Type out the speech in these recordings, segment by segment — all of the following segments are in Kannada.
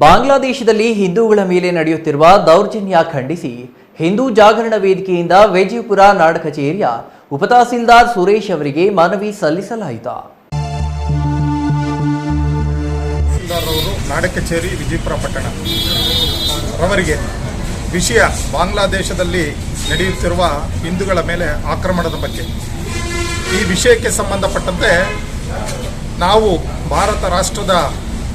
ಬಾಂಗ್ಲಾದೇಶದಲ್ಲಿ ಹಿಂದೂಗಳ ಮೇಲೆ ನಡೆಯುತ್ತಿರುವ ದೌರ್ಜನ್ಯ ಖಂಡಿಸಿ ಹಿಂದೂ ಜಾಗರಣ ವೇದಿಕೆಯಿಂದ ವಿಜಯಪುರ ನಾಡ ಕಚೇರಿಯ ಉಪತಹಸೀಲ್ದಾರ್ ಸುರೇಶ್ ಅವರಿಗೆ ಮನವಿ ಸಲ್ಲಿಸಲಾಯಿತು. ನಾಡ ಕಚೇರಿ ವಿಜಯಪುರ ಪಟ್ಟಣ ರವರಿಗೆ ವಿಷಯ ಬಾಂಗ್ಲಾದೇಶದಲ್ಲಿ ನಡೆಯುತ್ತಿರುವ ಹಿಂದೂಗಳ ಮೇಲೆ ಆಕ್ರಮಣದ ಬಗ್ಗೆ. ಈ ವಿಷಯಕ್ಕೆ ಸಂಬಂಧಪಟ್ಟಂತೆ ನಾವು ಭಾರತ ರಾಷ್ಟ್ರದ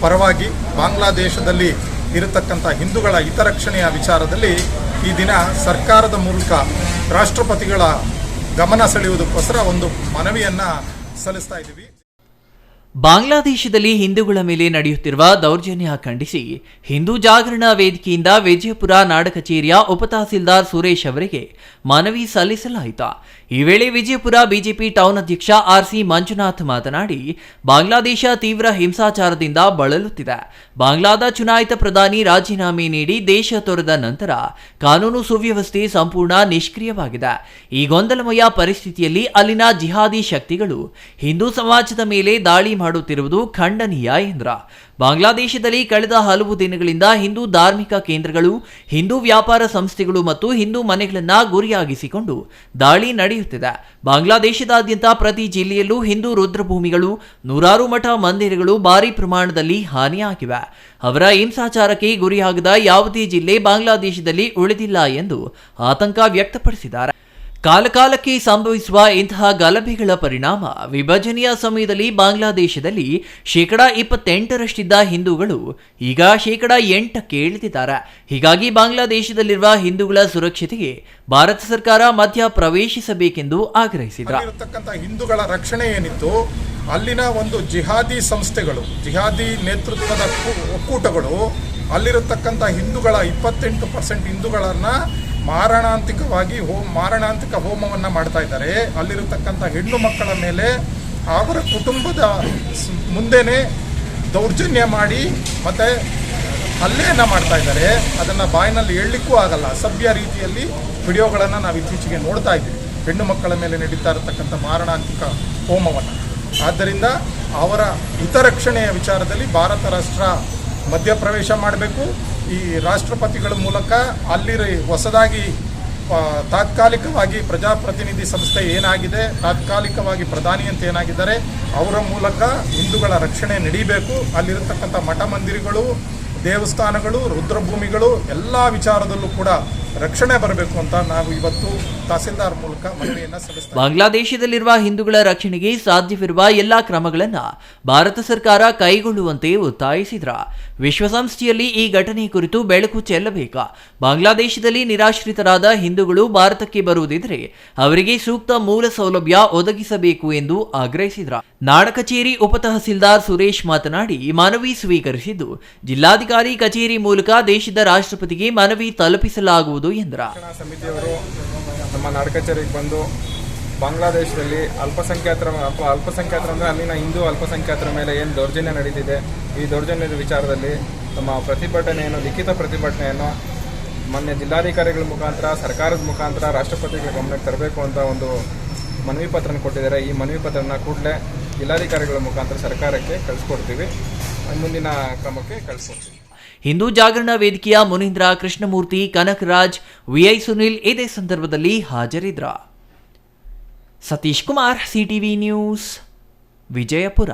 ಪರವಾಗಿ ಬಾಂಗ್ಲಾದೇಶದಲ್ಲಿ ಇರತಕ್ಕಂಥ ಹಿಂದೂಗಳ ಹಿತರಕ್ಷಣೆಯ ವಿಚಾರದಲ್ಲಿ ಈ ದಿನ ಸರ್ಕಾರದ ಮೂಲಕ ರಾಷ್ಟ್ರಪತಿಗಳ ಗಮನ ಸೆಳೆಯುವುದಕ್ಕೋಸ್ಕರ ಒಂದು ಮನವಿಯನ್ನು ಸಲ್ಲಿಸ್ತಾ ಇದ್ದೀವಿ. ಬಾಂಗ್ಲಾದೇಶದಲ್ಲಿ ಹಿಂದೂಗಳ ಮೇಲೆ ನಡೆಯುತ್ತಿರುವ ದೌರ್ಜನ್ಯ ಖಂಡಿಸಿ ಹಿಂದೂ ಜಾಗರಣ ವೇದಿಕೆಯಿಂದ ವಿಜಯಪುರ ನಾಡ ಕಚೇರಿಯ ಉಪತಹಸೀಲ್ದಾರ್ ಸುರೇಶ್ ಅವರಿಗೆ ಮನವಿ ಸಲ್ಲಿಸಲಾಯಿತು. ಈ ವೇಳೆ ವಿಜಯಪುರ ಬಿಜೆಪಿ ಟೌನ್ ಅಧ್ಯಕ್ಷ ಆರ್ಸಿ ಮಂಜುನಾಥ್ ಮಾತನಾಡಿ, ಬಾಂಗ್ಲಾದೇಶ ತೀವ್ರ ಹಿಂಸಾಚಾರದಿಂದ ಬಳಲುತ್ತಿದೆ. ಬಾಂಗ್ಲಾದ ಚುನಾಯಿತ ಪ್ರಧಾನಿ ರಾಜೀನಾಮೆ ನೀಡಿ ದೇಶ ತೊರೆದ ನಂತರ ಕಾನೂನು ಸುವ್ಯವಸ್ಥೆ ಸಂಪೂರ್ಣ ನಿಷ್ಕ್ರಿಯವಾಗಿದೆ. ಈ ಗೊಂದಲಮಯ ಪರಿಸ್ಥಿತಿಯಲ್ಲಿ ಅಲ್ಲಿನ ಜಿಹಾದಿ ಶಕ್ತಿಗಳು ಹಿಂದೂ ಸಮಾಜದ ಮೇಲೆ ದಾಳಿ ಮಾಡುತ್ತಿರುವುದು ಖಂಡನೀಯ ಎಂದ್ರ. ಬಾಂಗ್ಲಾದೇಶದಲ್ಲಿ ಕಳೆದ ಹಲವು ದಿನಗಳಿಂದ ಹಿಂದೂ ಧಾರ್ಮಿಕ ಕೇಂದ್ರಗಳು, ಹಿಂದೂ ವ್ಯಾಪಾರ ಸಂಸ್ಥೆಗಳು ಮತ್ತು ಹಿಂದೂ ಮನೆಗಳನ್ನು ಗುರಿಯಾಗಿಸಿಕೊಂಡು ದಾಳಿ ನಡೆಯುತ್ತಿದೆ. ಬಾಂಗ್ಲಾದೇಶದಾದ್ಯಂತ ಪ್ರತಿ ಜಿಲ್ಲೆಯಲ್ಲೂ ಹಿಂದೂ ರುದ್ರಭೂಮಿಗಳು, ನೂರಾರು ಮಠ ಮಂದಿರಗಳು ಭಾರಿ ಪ್ರಮಾಣದಲ್ಲಿ ಹಾನಿಯಾಗಿವೆ ಅವರ ಹಿಂಸಾಚಾರಕ್ಕೆ ಗುರಿಯಾಗದ ಯಾವುದೇ ಜಿಲ್ಲೆ ಬಾಂಗ್ಲಾದೇಶದಲ್ಲಿ ಉಳಿದಿಲ್ಲ ಎಂದು ಆತಂಕ ವ್ಯಕ್ತಪಡಿಸಿದ್ದಾರೆ. ಕಾಲಕಾಲಕ್ಕೆ ಸಂಭವಿಸುವ ಇಂತಹ ಗಲಭೆಗಳ ಪರಿಣಾಮ ವಿಭಜನೆಯ ಸಮಯದಲ್ಲಿ ಬಾಂಗ್ಲಾದೇಶದಲ್ಲಿ ಶೇಕಡಾ ಇಪ್ಪತ್ತೆಂಟರಷ್ಟಿದ್ದ ಹಿಂದೂಗಳು ಈಗ ಶೇಕಡಾ ಎಂಟಕ್ಕೆ ಇಳಿದಿದ್ದಾರೆ. ಹೀಗಾಗಿ ಬಾಂಗ್ಲಾದೇಶದಲ್ಲಿರುವ ಹಿಂದೂಗಳ ಸುರಕ್ಷತೆಗೆ ಭಾರತ ಸರ್ಕಾರ ಮಧ್ಯ ಪ್ರವೇಶಿಸಬೇಕೆಂದು ಆಗ್ರಹಿಸಿದರು. ಹಿಂದೂಗಳ ರಕ್ಷಣೆ ಏನಿತ್ತು? ಅಲ್ಲಿನ ಒಂದು ಜಿಹಾದಿ ಸಂಸ್ಥೆಗಳು, ಜಿಹಾದಿ ನೇತೃತ್ವದ ಒಕ್ಕೂ- ಒಕ್ಕೂಟಗಳು, ಅಲ್ಲಿರತಕ್ಕಂಥ ಹಿಂದೂಗಳ ಇಪ್ಪತ್ತೆಂಟು ಪರ್ಸೆಂಟ್ ಹಿಂದೂಗಳನ್ನ ಮಾರಣಾಂತಿಕವಾಗಿ ಹೋ, ಮಾರಣಾಂತಿಕ ಹೋಮವನ್ನು ಮಾಡ್ತಾ ಇದ್ದಾರೆ. ಅಲ್ಲಿರತಕ್ಕಂಥ ಹೆಣ್ಣು ಮಕ್ಕಳ ಮೇಲೆ ಅವರ ಕುಟುಂಬದ ಮುಂದೆನೇ ದೌರ್ಜನ್ಯ ಮಾಡಿ ಮತ್ತು ಹಲ್ಲೆಯನ್ನು ಮಾಡ್ತಾ ಇದ್ದಾರೆ. ಅದನ್ನು ಬಾಯಿನಲ್ಲಿ ಹೇಳಲಿಕ್ಕೂ ಆಗಲ್ಲ. ಅಸಭ್ಯ ರೀತಿಯಲ್ಲಿ ವಿಡಿಯೋಗಳನ್ನು ನಾವು ಇತ್ತೀಚೆಗೆ ನೋಡ್ತಾ ಇದ್ದೀವಿ. ಹೆಣ್ಣು ಮಕ್ಕಳ ಮೇಲೆ ನಡೀತಾ ಇರತಕ್ಕಂಥ ಮಾರಣಾಂತಿಕ ಹೋಮವನ್ನು. ಆದ್ದರಿಂದ ಅವರ ಹಿತರಕ್ಷಣೆಯ ವಿಚಾರದಲ್ಲಿ ಭಾರತ ರಾಷ್ಟ್ರ ಮಧ್ಯಪ್ರವೇಶ ಮಾಡಬೇಕು. ಈ ರಾಷ್ಟ್ರಪತಿಗಳ ಮೂಲಕ ಅಲ್ಲಿ ಹೊಸದಾಗಿ ತಾತ್ಕಾಲಿಕವಾಗಿ ಪ್ರಜಾಪ್ರತಿನಿಧಿ ಸಂಸ್ಥೆ ಏನಾಗಿದೆ, ತಾತ್ಕಾಲಿಕವಾಗಿ ಪ್ರಧಾನಿ ಅಂತ ಏನಾಗಿದ್ದಾರೆ, ಅವರ ಮೂಲಕ ಹಿಂದೂಗಳ ರಕ್ಷಣೆ ನಡೀಬೇಕು. ಅಲ್ಲಿರತಕ್ಕಂಥ ಮಠ ಮಂದಿರಗಳು ದೇವಸ್ಥಾನಗಳು, ರುದ್ರಭೂಮಿಗಳು, ಎಲ್ಲ ವಿಚಾರದಲ್ಲೂ ಕೂಡ ರಕ್ಷಣೆ ಬರಬೇಕು ಅಂತ ನಾವು ಇವತ್ತು ತಹಸೀಲ್ದಾರ್ ಮೂಲಕ ಮನವಿಯನ್ನು ಬಾಂಗ್ಲಾದೇಶದಲ್ಲಿರುವ ಹಿಂದೂಗಳ ರಕ್ಷಣೆಗೆ ಸಾಧ್ಯವಿರುವ ಎಲ್ಲಾ ಕ್ರಮಗಳನ್ನ ಭಾರತ ಸರ್ಕಾರ ಕೈಗೊಳ್ಳುವಂತೆ ಒತ್ತಾಯಿಸಿದ್ರ. ವಿಶ್ವಸಂಸ್ಥೆಯಲ್ಲಿ ಈ ಘಟನೆ ಕುರಿತು ಬೆಳಕು ಚೆಲ್ಲಬೇಕ? ಬಾಂಗ್ಲಾದೇಶದಲ್ಲಿ ನಿರಾಶ್ರಿತರಾದ ಹಿಂದೂಗಳು ಭಾರತಕ್ಕೆ ಬರುವುದಿದ್ರೆ ಅವರಿಗೆ ಸೂಕ್ತ ಮೂಲ ಸೌಲಭ್ಯ ಒದಗಿಸಬೇಕು ಎಂದು ಆಗ್ರಹಿಸಿದ್ರ. ನಾಡ ಕಚೇರಿ ಉಪತಹಸೀಲ್ದಾರ್ ಸುರೇಶ್ ಮಾತನಾಡಿ ಮನವಿ ಸ್ವೀಕರಿಸಿದ್ದು ಜಿಲ್ಲಾಧಿಕಾರಿ ಕಚೇರಿ ಮೂಲಕ ದೇಶದ ರಾಷ್ಟ್ರಪತಿಗೆ ಮನವಿ ತಲುಪಿಸಲಾಗುವುದು ಎಂದ್ರ. ಸಮಿತಿಯವರು ನಮ್ಮ ನಾಡಕಚೇರಿಗೆ ಬಂದು ಬಾಂಗ್ಲಾದೇಶದಲ್ಲಿ ಅಲ್ಪಸಂಖ್ಯಾತರ, ಅಲ್ಪ, ಅಲ್ಪಸಂಖ್ಯಾತರ ಅಂದರೆ ಅಲ್ಲಿನ ಹಿಂದೂ ಅಲ್ಪಸಂಖ್ಯಾತರ ಮೇಲೆ ಏನು ದೌರ್ಜನ್ಯ ನಡೀತಿದೆ, ಈ ದೌರ್ಜನ್ಯದ ವಿಚಾರದಲ್ಲಿ ನಮ್ಮ ಪ್ರತಿಭಟನೆಯನ್ನು, ಲಿಖಿತ ಪ್ರತಿಭಟನೆಯನ್ನು ಮೊನ್ನೆ ಜಿಲ್ಲಾಧಿಕಾರಿಗಳ ಮುಖಾಂತರ, ಸರ್ಕಾರದ ಮುಖಾಂತರ ರಾಷ್ಟ್ರಪತಿಗಳ ಗಮನಕ್ಕೆ ತರಬೇಕು ಅಂತ ಒಂದು ಮನವಿ ಪತ್ರನ ಕೊಟ್ಟಿದ್ದಾರೆ. ಈ ಮನವಿ ಪತ್ರನ ಕೂಡಲೇ ಜಿಲ್ಲಾಧಿಕಾರಿಗಳ ಮುಖಾಂತರ ಸರ್ಕಾರಕ್ಕೆ ಕಳಿಸ್ಕೊಡ್ತೀವಿ. ಮುಂದಿನ ಕ್ರಮಕ್ಕೆ ಕಳಿಸ್ಕೊಡ್ತೀವಿ. ಹಿಂದೂ ಜಾಗರಣ ವೇದಿಕೆಯ ಮುನೀಂದ್ರ ಕೃಷ್ಣಮೂರ್ತಿ ಕನಕರಾಜ್, ವಿಐ ಸುನಿಲ್ ಇದೇ ಸಂದರ್ಭದಲ್ಲಿ ಹಾಜರಿದ್ರ. Satish Kumar CTV news, Vijayapura.